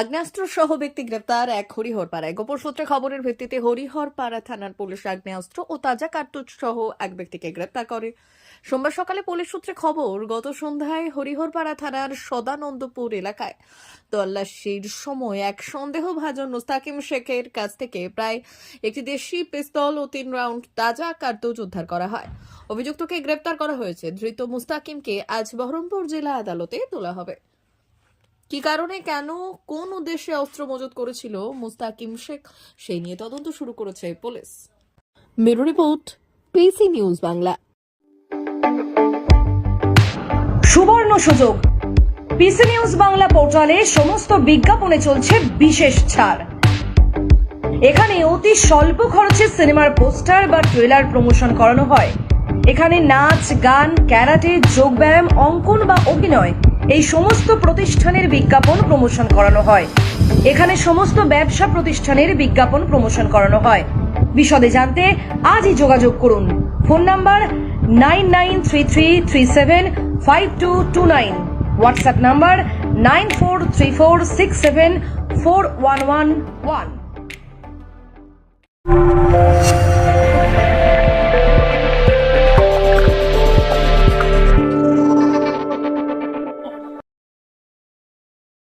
আগ্নেয়াস্ত্র সহ ব্যক্তি গ্রেপ্তার এক হরিহরপাড়ায়। গোপন সূত্রে খবরের ভিত্তিতে হরিহরপাড়া থানার পুলিশ আগ্নেয়াস্ত্র ও তাজা কার্তুজ সহ এক ব্যক্তিকে গ্রেপ্তার করে। সোমবার সকালে পুলিশ সূত্রে খবর, গত সন্ধ্যায় হরিহরপাড়া থানার সদানন্দপুর এলাকায় তল্লাশির সময় এক সন্দেহভাজন মুস্তাকিম শেখের কাছ থেকে প্রায় একটি দেশি পিস্তল ও তিন রাউন্ড তাজা কার্তুজ উদ্ধার করা হয়। অভিযুক্তকে গ্রেপ্তার করা হয়েছে। ধৃত মুস্তাকিমকে আজ বহরমপুর জেলা আদালতে তোলা হবে। কি কারণে, কেন, কোন উদ্দেশ্যে অস্ত্র মজুত করেছিল মুস্তাকিম শেখ, সেই নিয়ে তদন্ত শুরু করেছে police. Bureau report, PC news Bangla. সুবর্ণ সুযোগ। পিসি নিউজ বাংলা পোর্টালে সমস্ত বিজ্ঞাপনে চলছে বিশেষ ছাড়। এখানে অতি স্বল্প খরচে সিনেমার পোস্টার বা ট্রেলার প্রমোশন করানো হয়। এখানে নাচ, গান, ক্যারাটে, যোগব্যায়াম, অঙ্কন বা অভিনয় এই সমস্ত প্রতিষ্ঠানের বিজ্ঞাপন প্রমোশন করানো হয়। এখানে সমস্ত ব্যবসা প্রতিষ্ঠানের বিজ্ঞাপন প্রমোশন করানো হয়। বিশদে জানতে আজই যোগাযোগ করুন। Phone number nine nine three three three seven five two two nine. WhatsApp number nine four three four six seven four one one one.